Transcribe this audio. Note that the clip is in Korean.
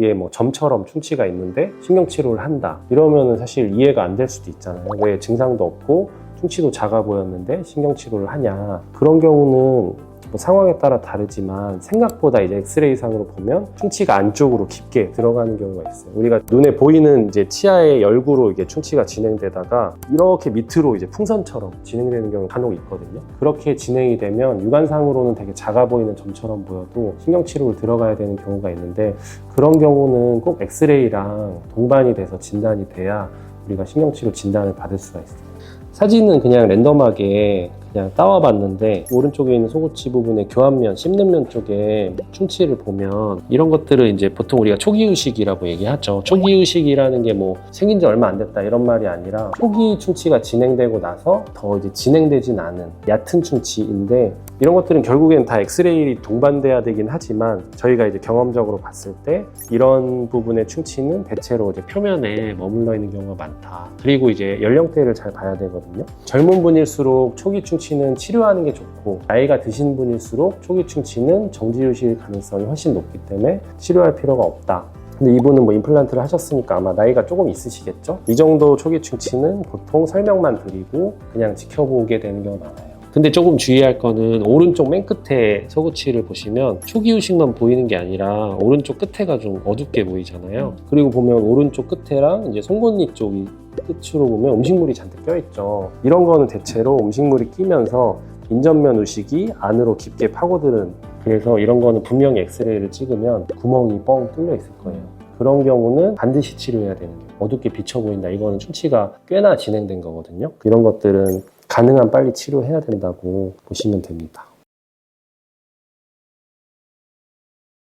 거기에 뭐 점처럼 충치가 있는데 신경 치료를 한다. 이러면은 사실 이해가 안 될 수도 있잖아요. 왜 증상도 없고 충치도 작아 보였는데 신경 치료를 하냐. 그런 경우는 뭐 상황에 따라 다르지만 생각보다 이제 엑스레이상으로 보면 충치가 안쪽으로 깊게 들어가는 경우가 있어요. 우리가 눈에 보이는 이제 치아의 열구로 이게 충치가 진행되다가 이렇게 밑으로 이제 풍선처럼 진행되는 경우가 간혹 있거든요. 그렇게 진행이 되면 육안상으로는 되게 작아 보이는 점처럼 보여도 신경 치료를 들어가야 되는 경우가 있는데 그런 경우는 꼭 엑스레이랑 동반이 돼서 진단이 돼야 우리가 신경치료 진단을 받을 수가 있어요. 사진은 그냥 랜덤하게 그냥 따와봤는데 오른쪽에 있는 소고치 부분의 교환면, 씹는 면 쪽에 충치를 보면 이런 것들을 이제 보통 우리가 초기 의식이라고 얘기하죠. 초기 의식이라는 게 뭐 생긴 지 얼마 안 됐다 이런 말이 아니라 초기 충치가 진행되고 나서 더 이제 진행되진 않은 얕은 충치인데 이런 것들은 결국엔 다 엑스레이 동반돼야 되긴 하지만 저희가 이제 경험적으로 봤을 때 이런 부분의 충치는 대체로 이제 표면에 머물러 있는 경우가 많다. 그리고 이제 연령대를 잘 봐야 되거든요. 젊은 분일수록 초기 충치는 치료하는 게 좋고 나이가 드신 분일수록 초기 충치는 정지유실 가능성이 훨씬 높기 때문에 치료할 필요가 없다. 근데 이분은 뭐 임플란트를 하셨으니까 아마 나이가 조금 있으시겠죠? 이 정도 초기 충치는 보통 설명만 드리고 그냥 지켜보게 되는 경우가 많아요. 근데 조금 주의할 거는 오른쪽 맨 끝에 서구치를 보시면 초기 의식만 보이는 게 아니라 오른쪽 끝에가 좀 어둡게 보이잖아요. 그리고 보면 오른쪽 끝에랑 이제 송곳니 쪽이 끝으로 보면 음식물이 잔뜩 껴있죠. 이런 거는 대체로 음식물이 끼면서 인전면 의식이 안으로 깊게 파고드는 그래서 이런 거는 분명히 엑스레이를 찍으면 구멍이 뻥 뚫려 있을 거예요. 그런 경우는 반드시 치료해야 되는 거예요. 어둡게 비쳐 보인다. 이거는 충치가 꽤나 진행된 거거든요. 이런 것들은 가능한 빨리 치료해야 된다고 보시면 됩니다.